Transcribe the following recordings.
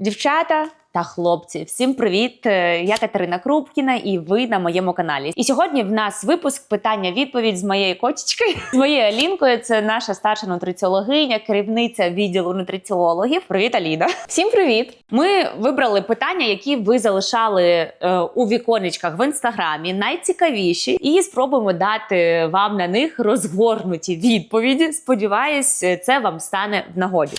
Дівчата та хлопці, всім привіт! Е, Я Катерина Крупкіна, і ви на моєму каналі. І сьогодні в нас випуск питання-відповідь з моєю кочечкою, з моєю Алінкою. Це наша старша нутриціологиня, керівниця відділу нутриціологів. Привіт, Аліна! Всім привіт! Ми вибрали питання, які ви залишали е, у віконечках в інстаграмі, найцікавіші, і спробуємо дати вам на них розгорнуті відповіді. Сподіваюсь, це вам стане в нагоді.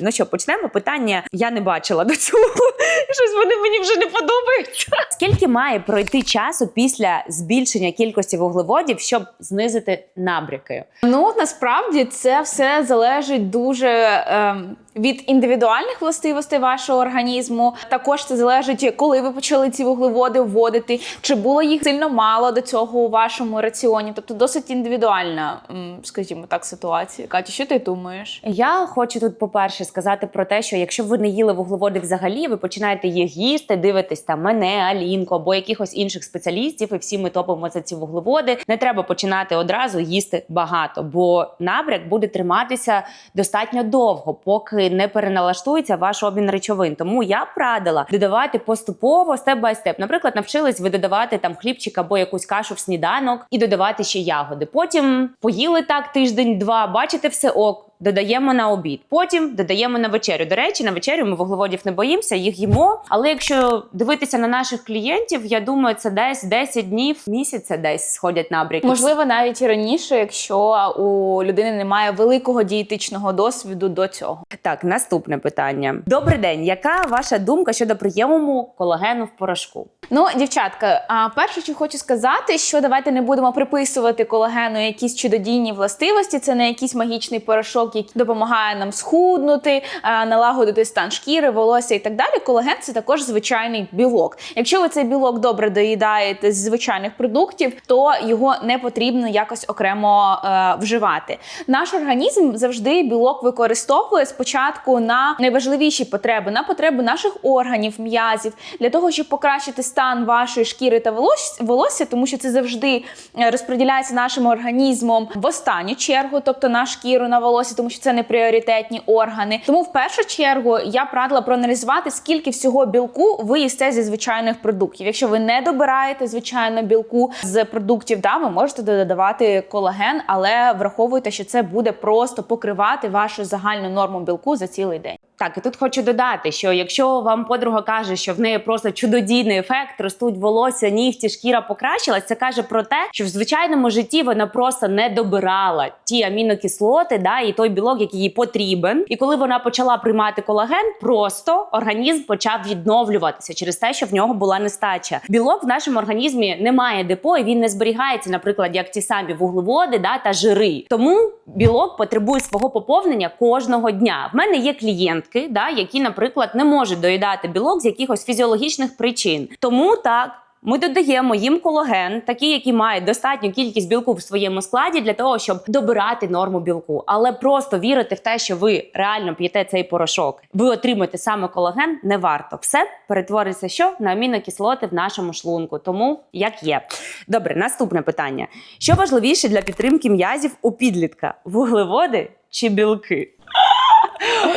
Ну що, почнемо? Питання я не бачила до цього. Щось вони мені вже не подобаються. Скільки має пройти часу після збільшення кількості вуглеводів, щоб знизити набряки? Ну насправді це все залежить дуже ем, від індивідуальних властивостей вашого організму. Також це залежить, коли ви почали ці вуглеводи вводити, чи було їх сильно мало до цього у вашому раціоні. Тобто досить індивідуальна, скажімо так, ситуація. Катя, що ти думаєш? Я хочу тут, по-перше, сказати про те, що якщо ви не їли вуглеводи взагалі, ви починаєте їх їсти, дивитесь там мене, Алінку або якихось інших спеціалістів, і всі ми топимо за ці вуглеводи. Не треба починати одразу їсти багато, бо набряк буде триматися достатньо довго, поки не переналаштується ваш обмін речовин. Тому я б радила додавати поступово степ бай степ. Наприклад, навчились ви додавати там хлібчик або якусь кашу в сніданок і додавати ще ягоди. Потім поїли так тиждень-два, бачите все ок. Додаємо на обід, потім додаємо на вечерю. До речі, на вечерю ми вуглеводів не боїмося, їх їмо. Але якщо дивитися на наших клієнтів, я думаю, це десь 10 днів місяця десь сходять набряки. Можливо, навіть і раніше, якщо у людини немає великого дієтичного досвіду до цього. Так, наступне питання. Добрий день. Яка ваша думка щодо прийому колагену в порошку? Ну, дівчатка, а перше, що хочу сказати, що давайте не будемо приписувати колагену якісь чудодійні властивості. Це не якийсь магічний порошок, який допомагає нам схуднути, налагодити стан шкіри, волосся і так далі. Колаген це також звичайний білок. Якщо ви цей білок добре доїдаєте з звичайних продуктів, то його не потрібно якось окремо е, вживати. Наш організм завжди білок використовує спочатку на найважливіші потреби, на потреби наших органів, м'язів, для того, щоб покращити стан вашої шкіри та волос- волосся, тому що це завжди е, розподіляється нашим організмом в останню чергу, тобто на шкіру, на волосся, тому що це не пріоритетні органи. Тому в першу чергу я б радила проаналізувати, скільки всього білку ви їсте зі звичайних продуктів. Якщо ви не добираєте звичайно білку з продуктів, да, ви можете додавати колаген, але враховуйте, що це буде просто покривати вашу загальну норму білку за цілий день. Так, і тут хочу додати, що якщо вам подруга каже, що в неї просто чудодійний ефект, ростуть волосся, нігті, шкіра покращилась, це каже про те, що в звичайному житті вона просто не добирала ті амінокислоти, да, і той білок, який їй потрібен. І коли вона почала приймати колаген, просто організм почав відновлюватися через те, що в нього була нестача. Білок в нашому організмі не має депо, і він не зберігається, наприклад, як ті самі вуглеводи да, та жири. Тому білок потребує свого поповнення кожного дня. В мене є клієнтки, да, які, наприклад, не можуть доїдати білок з якихось фізіологічних причин. Тому так. Ми додаємо їм колаген, такий, який має достатню кількість білку в своєму складі для того, щоб добирати норму білку. Але просто вірити в те, що ви реально п'єте цей порошок, ви отримаєте саме колаген, не варто. Все перетвориться що на амінокислоти в нашому шлунку. Тому як є. Добре, наступне питання: що важливіше для підтримки м'язів у підлітка: вуглеводи чи білки?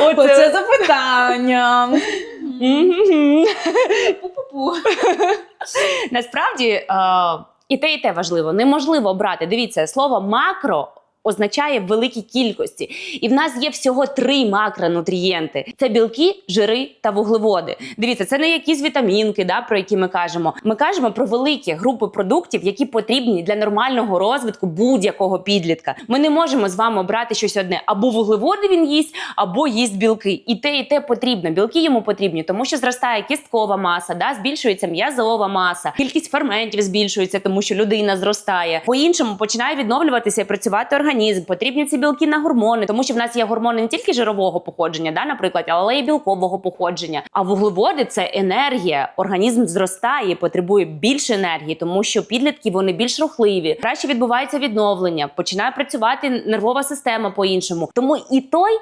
Оце запитання. Пу-пу-пу. Насправді е, і те, і те важливо. Неможливо брати. Дивіться, слово макро. Означає великі кількості, і в нас є всього три макронутрієнти: це білки, жири та вуглеводи. Дивіться, це не якісь вітамінки, да, про які ми кажемо. Ми кажемо про великі групи продуктів, які потрібні для нормального розвитку будь-якого підлітка. Ми не можемо з вами обрати щось одне: або вуглеводи він їсть, або їсть білки. І те, і те потрібно. Білки йому потрібні, тому що зростає кісткова маса, да, збільшується м'язова маса, кількість ферментів збільшується, тому що людина зростає. По іншому починає відновлюватися і працювати організм. Потрібні ці білки на гормони, тому що в нас є гормони не тільки жирового походження, да, наприклад, але й білкового походження. А вуглеводи це енергія. Організм зростає, потребує більше енергії, тому що підлітки вони більш рухливі, краще відбувається відновлення, починає працювати нервова система по іншому. Тому і той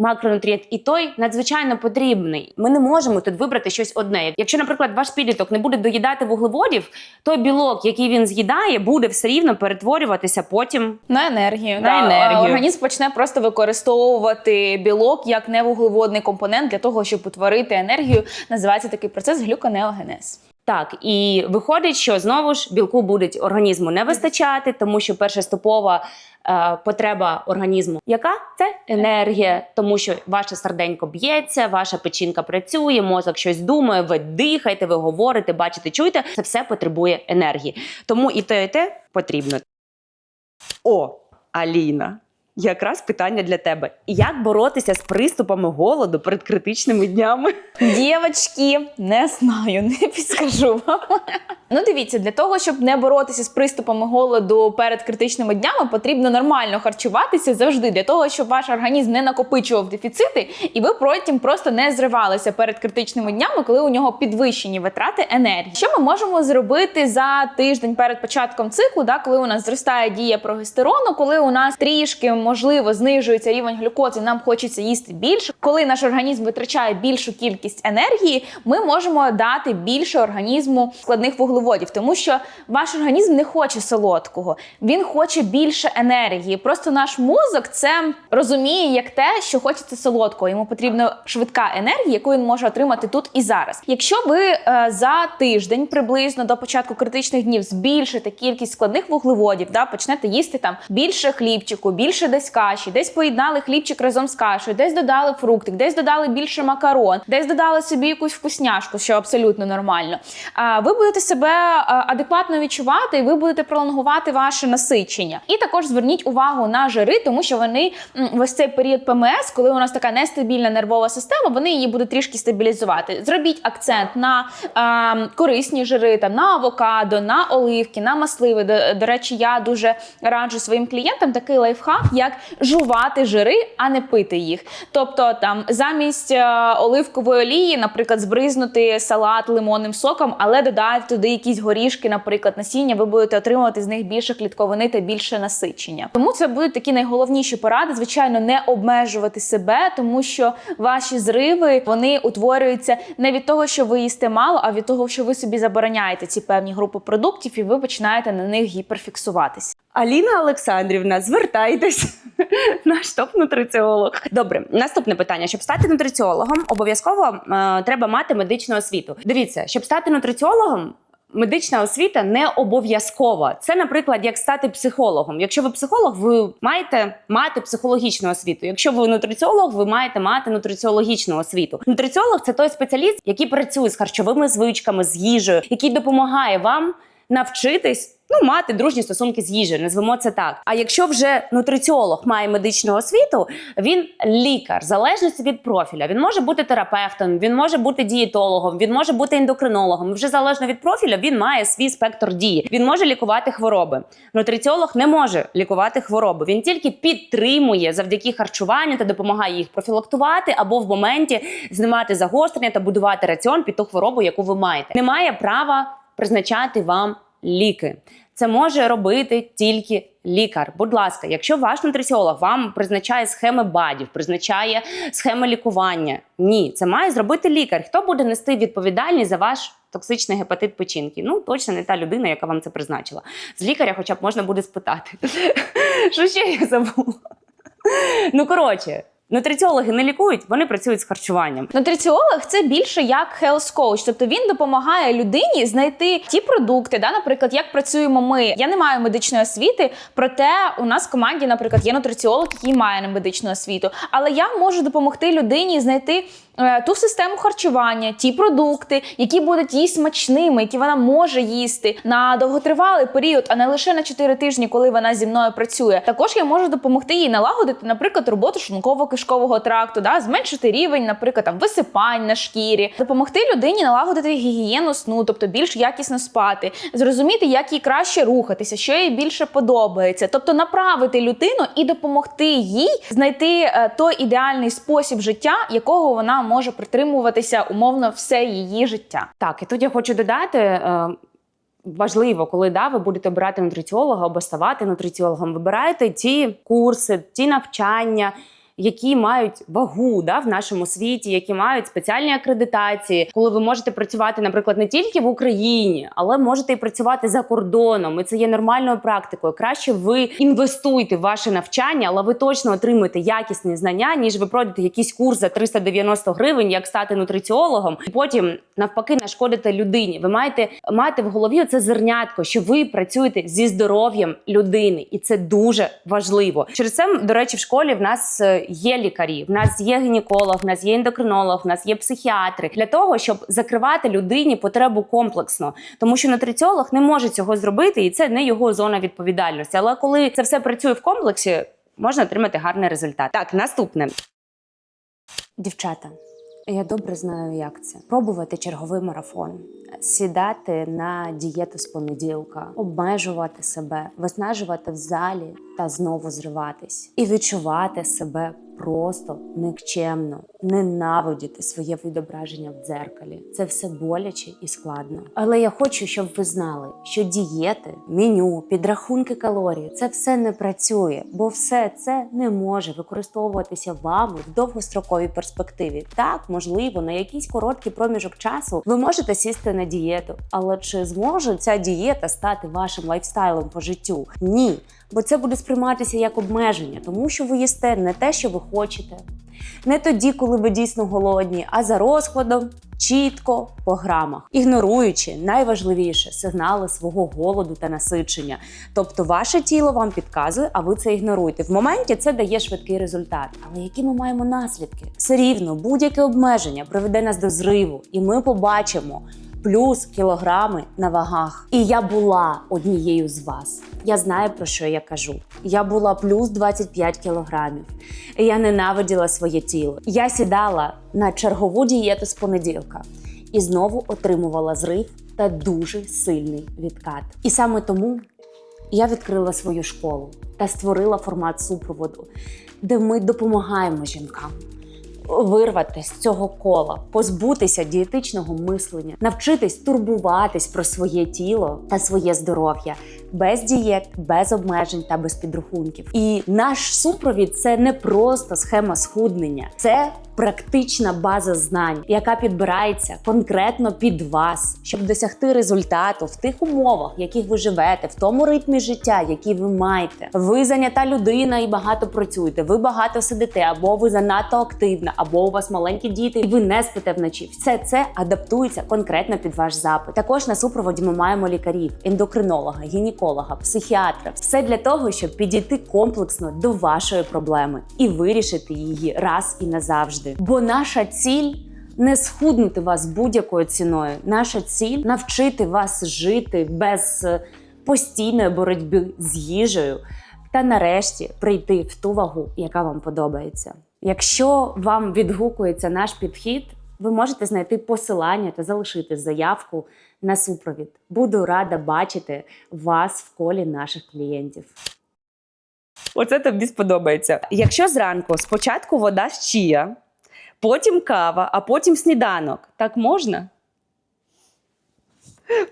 макронутрієнт, і той надзвичайно потрібний. Ми не можемо тут вибрати щось одне. Якщо, наприклад, ваш підліток не буде доїдати вуглеводів, той білок, який він з'їдає, буде все рівно перетворюватися потім. На енергію. На да. енергію. Організм почне просто використовувати білок як невуглеводний компонент для того, щоб утворити енергію. Називається такий процес глюконеогенез. Так, і виходить, що знову ж білку буде організму не вистачати, тому що першоступова е, потреба організму, яка це енергія, тому що ваше серденько б'ється, ваша печінка працює, мозок щось думає, ви дихаєте, ви говорите, бачите, чуєте. Це все потребує енергії. Тому і те, і те потрібно. О, Аліна. Якраз питання для тебе: як боротися з приступами голоду перед критичними днями? Дівочки, не знаю, не підскажу вам. Ну, дивіться, для того, щоб не боротися з приступами голоду перед критичними днями, потрібно нормально харчуватися завжди для того, щоб ваш організм не накопичував дефіцити, і ви потім просто не зривалися перед критичними днями, коли у нього підвищені витрати енергії. Що ми можемо зробити за тиждень перед початком циклу, да, коли у нас зростає дія прогестерону, коли у нас трішки можливо знижується рівень глюкози, нам хочеться їсти більше. Коли наш організм витрачає більшу кількість енергії, ми можемо дати більше організму складних вуглеводів, тому що ваш організм не хоче солодкого, він хоче більше енергії. Просто наш мозок це розуміє як те, що хочеться солодкого. Йому потрібна швидка енергія, яку він може отримати тут і зараз. Якщо ви е, за тиждень приблизно до початку критичних днів збільшите кількість складних вуглеводів, да, почнете їсти там більше хлібчику, більше десь каші, десь поєднали хлібчик разом з кашею, десь додали фруктик, десь додали більше макарон, десь додали собі якусь вкусняшку, що абсолютно нормально. А ви будете себе адекватно відчувати, і ви будете пролонгувати ваше насичення. І також зверніть увагу на жири, тому що вони в ось цей період ПМС, коли у нас така нестабільна нервова система, вони її будуть трішки стабілізувати. Зробіть акцент на е, корисні жири, там на авокадо, на оливки, на масливи. До, до речі, я дуже раджу своїм клієнтам такий лайфхак, як жувати жири, а не пити їх. Тобто там замість е, оливкової олії, наприклад, збризнути салат лимонним соком, але додати туди якісь горішки, наприклад, насіння, ви будете отримувати з них більше клітковини та більше насичення. Тому це будуть такі найголовніші поради. Звичайно, не обмежувати себе, тому що ваші зриви вони утворюються не від того, що ви їсте мало, а від того, що ви собі забороняєте ці певні групи продуктів, і ви починаєте на них гіперфіксуватися. Аліна Олександрівна, звертайтесь. Наш топ-нутриціолог. Добре, наступне питання. Щоб стати нутриціологом, обов'язково е, треба мати медичну освіту. Дивіться, щоб стати нутриціологом. Медична освіта не обов'язкова. Це, наприклад, як стати психологом. Якщо ви психолог, ви маєте мати психологічну освіту. Якщо ви нутриціолог, ви маєте мати нутриціологічну освіту. Нутриціолог це той спеціаліст, який працює з харчовими звичками, з їжею, який допомагає вам навчитись. Ну, мати дружні стосунки з їжею, назвемо це так. А якщо вже нутриціолог має медичну освіту, він лікар, в залежності від профіля. Він може бути терапевтом, він може бути дієтологом, він може бути ендокринологом. Вже залежно від профіля, він має свій спектр дії. Він може лікувати хвороби. Нутриціолог не може лікувати хвороби. Він тільки підтримує завдяки харчуванню та допомагає їх профілактувати або в моменті знімати загострення та будувати раціон під ту хворобу, яку ви маєте. Немає права призначати вам ліки. Це може робити тільки лікар. Будь ласка, якщо ваш нутриціолог вам призначає схеми бадів, призначає схеми лікування, ні, це має зробити лікар. Хто буде нести відповідальність за ваш токсичний гепатит печінки? Ну точно не та людина, яка вам це призначила. З лікаря, хоча б можна буде спитати. Що ще я забула? Ну коротше. Нутриціологи не лікують, вони працюють з харчуванням. Нутриціолог це більше як health coach, тобто він допомагає людині знайти ті продукти, да, наприклад, як працюємо ми. Я не маю медичної освіти, проте у нас в команді, наприклад, є нутриціолог, який має медичну освіту. Але я можу допомогти людині знайти ту систему харчування, ті продукти, які будуть їй смачними, які вона може їсти на довготривалий період, а не лише на 4 тижні, коли вона зі мною працює. Також я можу допомогти їй налагодити, наприклад, роботу шлунково-кишкового тракту, да, зменшити рівень, наприклад, там висипань на шкірі, допомогти людині налагодити гігієну сну, тобто більш якісно спати, зрозуміти, як їй краще рухатися, що їй більше подобається, тобто направити людину і допомогти їй знайти е, той ідеальний спосіб життя, якого вона може притримуватися умовно все її життя. Так, і тут я хочу додати. Е, Важливо, коли да, ви будете обирати нутриціолога або ставати нутриціологом, вибирайте ті курси, ті навчання, які мають вагу да, в нашому світі, які мають спеціальні акредитації, коли ви можете працювати, наприклад, не тільки в Україні, але можете і працювати за кордоном. І це є нормальною практикою. Краще ви інвестуйте в ваше навчання, але ви точно отримуєте якісні знання, ніж ви пройдете якийсь курс за 390 гривень, як стати нутриціологом, і потім навпаки нашкодите людині. Ви маєте мати в голові це зернятко, що ви працюєте зі здоров'ям людини, і це дуже важливо. Через це, до речі, в школі в нас е, є лікарі, в нас є гінеколог, в нас є ендокринолог, в нас є психіатри для того, щоб закривати людині потребу комплексно, тому що нутриціолог не може цього зробити, і це не його зона відповідальності. Але коли це все працює в комплексі, можна отримати гарний результат. Так, наступне. Дівчата, я добре знаю, як це. Пробувати черговий марафон, сідати на дієту з понеділка, обмежувати себе, виснажувати в залі та знову зриватись, і відчувати себе просто никчемно, ненавидіти своє відображення в дзеркалі. Це все боляче і складно. Але я хочу, щоб ви знали, що дієти, меню, підрахунки калорій це все не працює, бо все це не може використовуватися вами в довгостроковій перспективі. Так, можливо, на якийсь короткий проміжок часу ви можете сісти на дієту, але чи зможе ця дієта стати вашим лайфстайлом по життю? Ні, бо це буде сприйматися як обмеження, тому що ви їсте не те, що ви хочете. Не тоді, коли ви дійсно голодні, а за розкладом, чітко по грамах, ігноруючи найважливіше сигнали свого голоду та насичення. Тобто, ваше тіло вам підказує, а ви це ігноруєте. В моменті це дає швидкий результат. Але які ми маємо наслідки? Все рівно будь-яке обмеження приведе нас до зриву, і ми побачимо. Плюс кілограми на вагах. І я була однією з вас. Я знаю про що я кажу. Я була плюс 25 кілограмів. Я ненавиділа своє тіло. Я сідала на чергову дієту з понеділка і знову отримувала зрив та дуже сильний відкат. І саме тому я відкрила свою школу та створила формат супроводу, де ми допомагаємо жінкам вирвати з цього кола, позбутися дієтичного мислення, навчитись турбуватись про своє тіло та своє здоров'я без дієт, без обмежень та без підрахунків. І наш супровід це не просто схема схуднення, це практична база знань, яка підбирається конкретно під вас, щоб досягти результату в тих умовах, в яких ви живете, в тому ритмі життя, який ви маєте. Ви зайнята людина і багато працюєте. Ви багато сидите, або ви занадто активна, або у вас маленькі діти, і ви не спите вночі. Все це адаптується конкретно під ваш запит. Також на супроводі ми маємо лікарів, ендокринолога, гінеколога, психіатра. Все для того, щоб підійти комплексно до вашої проблеми і вирішити її раз і назавжди. Бо наша ціль. Не схуднути вас будь-якою ціною. Наша ціль навчити вас жити без е, постійної боротьби з їжею, та нарешті прийти в ту вагу, яка вам подобається. Якщо вам відгукується наш підхід, ви можете знайти посилання та залишити заявку на супровід. Буду рада бачити вас в колі наших клієнтів. Оце тобі сподобається. Якщо зранку спочатку вода з чія, потім кава, а потім сніданок, так можна?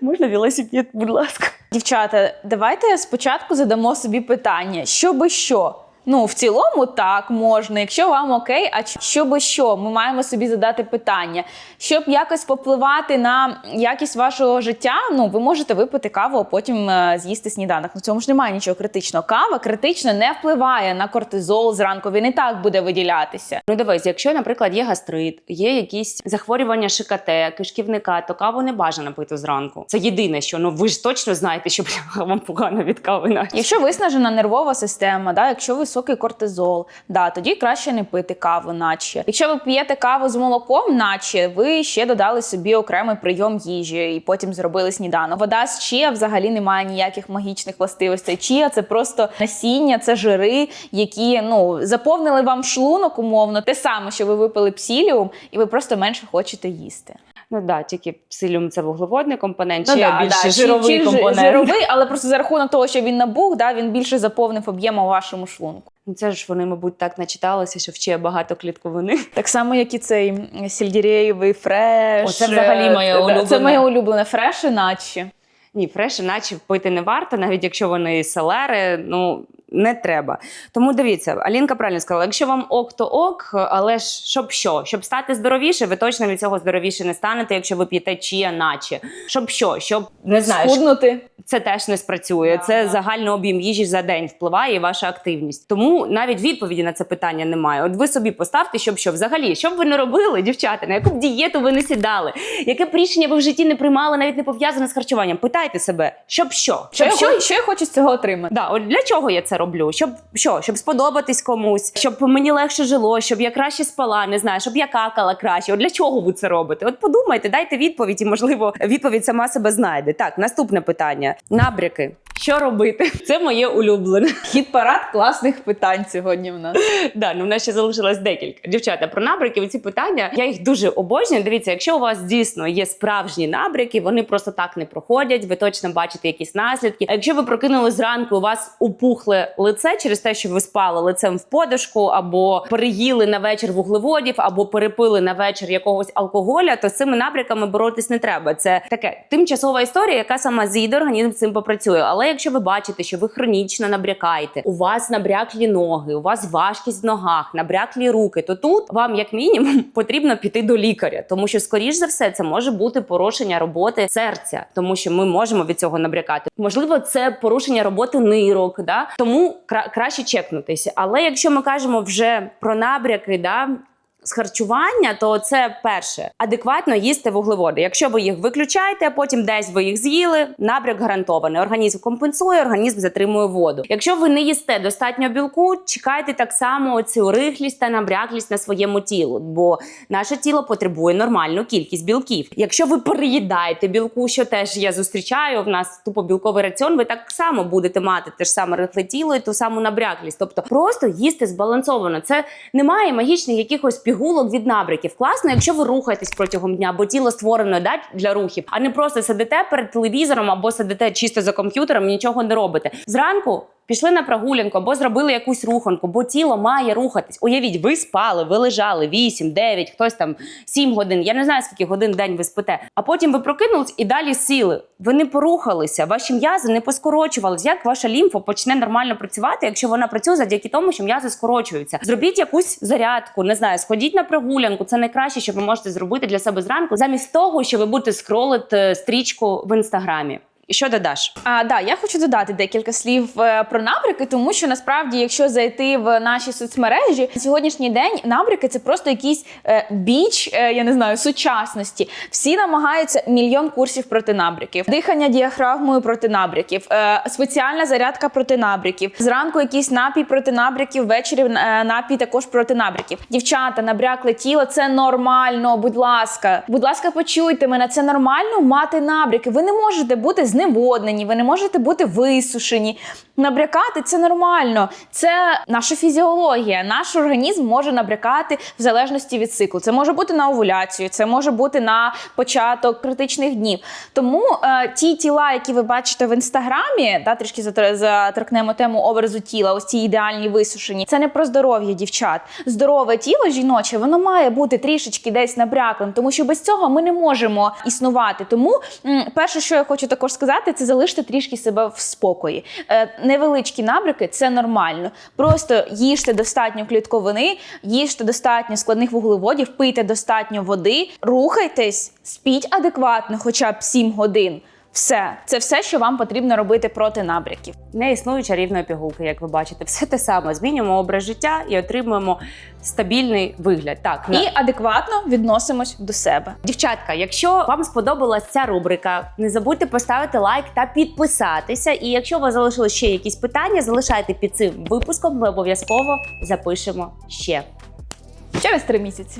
Можна велосипед, будь ласка. Дівчата, давайте спочатку задамо собі питання: що би що? Ну, в цілому так можна, якщо вам окей, а ч- що? Ми маємо собі задати питання. Щоб якось попливати на якість вашого життя, ну ви можете випити каву, а потім е, з'їсти сніданок. Ну в цьому ж немає нічого критичного. Кава критично не впливає на кортизол зранку. Він і так буде виділятися. Ну дивись, якщо, наприклад, є гастрит, є якісь захворювання шикате, кишківника, то каву не бажано пити зранку. Це єдине, що ну ви ж точно знаєте, що вам погано від кави. Навіть. Якщо виснажена нервова система, да, якщо високий кортизол, да, тоді краще не пити каву, наче. Якщо ви п'єте каву з молоком, наче ви ще додали собі окремий прийом їжі і потім зробили сніданок. Вода з чия взагалі не має ніяких магічних властивостей. Чия це просто насіння, це жири, які ну заповнили вам шлунок умовно, те саме, що ви випили псіліум, і ви просто менше хочете їсти. Ну да, тільки псиліум це вуглеводний компонент, Ну чи да, більше да, жировий чи- чи компонент. Жировий, але просто за рахунок того, що він набух, да, він більше заповнив об'єм у вашому шлунку. Ну, Це ж вони, мабуть, так начиталися, що вче багато клітковини. Так само, як і цей м, сельдереєвий фреш. Оце взагалі моє Це- улюблене. Це моє улюблене фреш, іначе. Ні, фреш іначе пити не варто, навіть якщо вони селери. Ну не треба. Тому дивіться, Алінка правильно сказала: якщо вам ок, то ок, але ж щоб що? Щоб стати здоровіше, ви точно від цього здоровіше не станете, якщо ви п'єте чия наче. Щоб що? Щоб не знаю, Схуднути. це теж не спрацює. Да, це да. загальний об'єм їжі за день впливає і ваша активність. Тому навіть відповіді на це питання немає. От ви собі поставте, щоб що взагалі, що б ви не робили, дівчата, на яку б дієту ви не сідали, яке б рішення ви в житті не приймали, навіть не пов'язане з харчуванням. Питайте себе, щоб що? Що, Щоб я, що я хочу з цього отримати? Да, от для чого я це роблю? Щоб що? Щоб сподобатись комусь, щоб мені легше жило, щоб я краще спала, не знаю, щоб я какала краще. От для чого ви це робите? От подумайте, дайте відповідь, і можливо відповідь сама себе знайде. Так, наступне питання: набряки. Що робити? Це моє улюблене. Хід парад класних питань сьогодні в нас. Да, ну в нас ще залишилось декілька. Дівчата, про набряки, ці питання я їх дуже обожнюю. Дивіться, якщо у вас дійсно є справжні набряки, вони просто так не проходять. Ви точно бачите якісь наслідки. А якщо ви прокинули зранку, у вас упухле лице через те, що ви спали лицем в подушку, або переїли на вечір вуглеводів, або перепили на вечір якогось алкоголя, то з цими набряками боротись не треба. Це таке тимчасова історія, яка сама зійде, організм цим попрацює. Але якщо ви бачите, що ви хронічно набрякаєте, у вас набряклі ноги, у вас важкість в ногах, набряклі руки, то тут вам, як мінімум, потрібно піти до лікаря, тому що, скоріш за все, це може бути порушення роботи серця, тому що ми можемо від цього набрякати. Можливо, це порушення роботи нирок, да тому кра- краще чекнутися. Але якщо ми кажемо вже про набряки, да. З харчування, то це перше адекватно їсти вуглеводи. Якщо ви їх виключаєте, а потім десь ви їх з'їли, набряк гарантований. Організм компенсує, організм затримує воду. Якщо ви не їсте достатньо білку, чекайте так само цю рихлість та набряклість на своєму тілу, бо наше тіло потребує нормальну кількість білків. Якщо ви переїдаєте білку, що теж я зустрічаю, в нас тупо білковий раціон, ви так само будете мати те ж саме рихле тіло і ту саму набряклість. Тобто просто їсти збалансовано. Це немає магічних якихось пігулок від набряків. Класно, якщо ви рухаєтесь протягом дня, бо тіло створено да, для рухів, а не просто сидите перед телевізором або сидите чисто за комп'ютером, нічого не робите. Зранку. Пішли на прогулянку або зробили якусь руханку, бо тіло має рухатись. Уявіть, ви спали, ви лежали 8, 9, хтось там 7 годин. Я не знаю, скільки годин в день ви спите. А потім ви прокинулись і далі сіли. Ви не порухалися, ваші м'язи не поскорочувались. Як ваша лімфа почне нормально працювати, якщо вона працює завдяки тому, що м'язи скорочуються? Зробіть якусь зарядку, не знаю, сходіть на прогулянку. Це найкраще, що ви можете зробити для себе зранку, замість того, що ви будете скролити стрічку в інстаграмі. І що додаш? А, да, я хочу додати декілька слів е, про набряки, тому що насправді, якщо зайти в наші соцмережі, на сьогоднішній день набряки це просто якийсь е, біч, е, я не знаю, сучасності. Всі намагаються мільйон курсів проти набряків, дихання діафрагмою проти набряків, е, спеціальна зарядка проти набряків. Зранку якийсь напій проти набряків, ввечері напій також проти набряків. Дівчата, набрякле тіло це нормально. Будь ласка, будь ласка, почуйте мене. Це нормально мати набряки. Ви не можете бути зневоднені, ви не можете бути висушені. Набрякати це нормально. Це наша фізіологія. Наш організм може набрякати в залежності від циклу. Це може бути на овуляцію, це може бути на початок критичних днів. Тому е, ті тіла, які ви бачите в інстаграмі, да, трішки заторкнемо тему образу тіла, ось ці ідеальні висушені. Це не про здоров'я дівчат. Здорове тіло жіноче, воно має бути трішечки десь набряклим, тому що без цього ми не можемо існувати. Тому м, перше, що я хочу також сказати, це залиште трішки себе в спокої. Е, невеличкі набряки це нормально. Просто їжте достатньо клітковини, їжте достатньо складних вуглеводів, пийте достатньо води, рухайтесь, спіть адекватно, хоча б 7 годин. Все, це все, що вам потрібно робити проти набряків. Не існує чарівної пігулки, як ви бачите. Все те саме. Змінюємо образ життя і отримуємо стабільний вигляд. Так, на- І адекватно відносимось до себе. Дівчатка, якщо вам сподобалась ця рубрика, не забудьте поставити лайк та підписатися. І якщо у вас залишилось ще якісь питання, залишайте під цим випуском. Ми обов'язково запишемо ще. Через три місяці.